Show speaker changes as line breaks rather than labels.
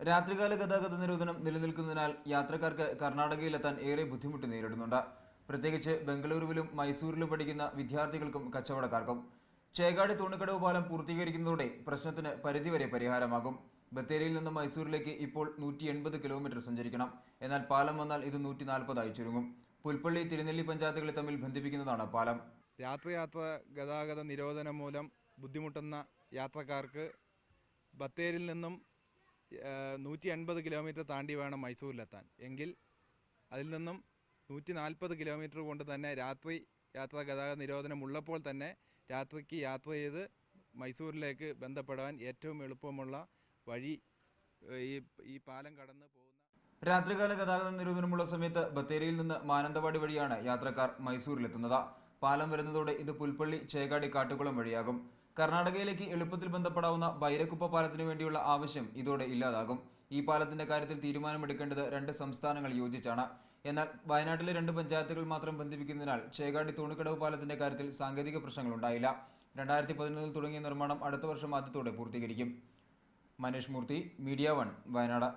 രാത്രികാല ഗതാഗത നിരോധനം നിലനിൽക്കുന്നതിനാൽ യാത്രക്കാർക്ക് കർണാടകയിലെത്താൻ ഏറെ ബുദ്ധിമുട്ട് നേരിടുന്നുണ്ട്. പ്രത്യേകിച്ച് ബംഗളൂരുവിലും മൈസൂരിലും പഠിക്കുന്ന വിദ്യാർത്ഥികൾക്കും കച്ചവടക്കാർക്കും. ചേകാടി തുണിക്കടവ് പാലം പൂർത്തീകരിക്കുന്നതോടെ പ്രശ്നത്തിന് പരിധിവരെ പരിഹാരമാകും. ബത്തേരിയിൽ നിന്ന് മൈസൂരിലേക്ക് ഇപ്പോൾ നൂറ്റി എൺപത് കിലോമീറ്റർ സഞ്ചരിക്കണം. എന്നാൽ പാലം വന്നാൽ ഇത് നൂറ്റി നാൽപ്പതായി ചുരുങ്ങും. പുൽപ്പള്ളി തിരുനെല്ലി പഞ്ചായത്തുകളെ തമ്മിൽ ബന്ധിപ്പിക്കുന്നതാണ് പാലം.
രാത്രിയാത്ര ഗതാഗത നിരോധനം മൂലം ബുദ്ധിമുട്ടുന്ന യാത്രക്കാർക്ക് ബത്തേരിയിൽ നിന്നും നൂറ്റി എൺപത് കിലോമീറ്റർ താണ്ടി വേണം മൈസൂരിലെത്താൻ. എങ്കിൽ അതിൽ നിന്നും നൂറ്റി നാൽപ്പത് കിലോമീറ്റർ കൊണ്ട് തന്നെ രാത്രി യാത്രാ ഗതാഗത നിരോധനം ഉള്ളപ്പോൾ തന്നെ രാത്രിക്ക് യാത്ര ചെയ്ത് മൈസൂരിലേക്ക് ബന്ധപ്പെടാൻ ഏറ്റവും എളുപ്പമുള്ള വഴി ഈ ഈ പാലം കടന്ന് പോകുന്ന
രാത്രികാല ഗതാഗത നിരോധനമുള്ള സമയത്ത് ബത്തേരിയിൽ നിന്ന് മാനന്തവാടി വഴിയാണ് യാത്രക്കാർ മൈസൂരിലെത്തുന്നത്. പാലം വരുന്നതോടെ ഇത് പുൽപ്പള്ളി ചേകാടി കാട്ടുകുളം വഴിയാകും. കർണാടകയിലേക്ക് എളുപ്പത്തിൽ ബന്ധപ്പെടാവുന്ന ബൈരക്കുപ്പ പാലത്തിനു വേണ്ടിയുള്ള ആവശ്യം ഇതോടെ ഇല്ലാതാകും. ഈ പാലത്തിന്റെ കാര്യത്തിൽ തീരുമാനമെടുക്കേണ്ടത് രണ്ട് സംസ്ഥാനങ്ങൾ യോജിച്ചാണ്. എന്നാൽ വയനാട്ടിലെ രണ്ട് പഞ്ചായത്തുകൾ മാത്രം ബന്ധിപ്പിക്കുന്നതിനാൽ ചേകാടി തൂണിക്കടവ് പാലത്തിന്റെ കാര്യത്തിൽ സാങ്കേതിക പ്രശ്നങ്ങൾ ഉണ്ടായില്ല രണ്ടായിരത്തി പതിനൊന്നിൽ തുടങ്ങിയ നിർമ്മാണം അടുത്ത വർഷം ആദ്യത്തോടെ പൂർത്തീകരിക്കും. Manish Murthy media one Wayanad.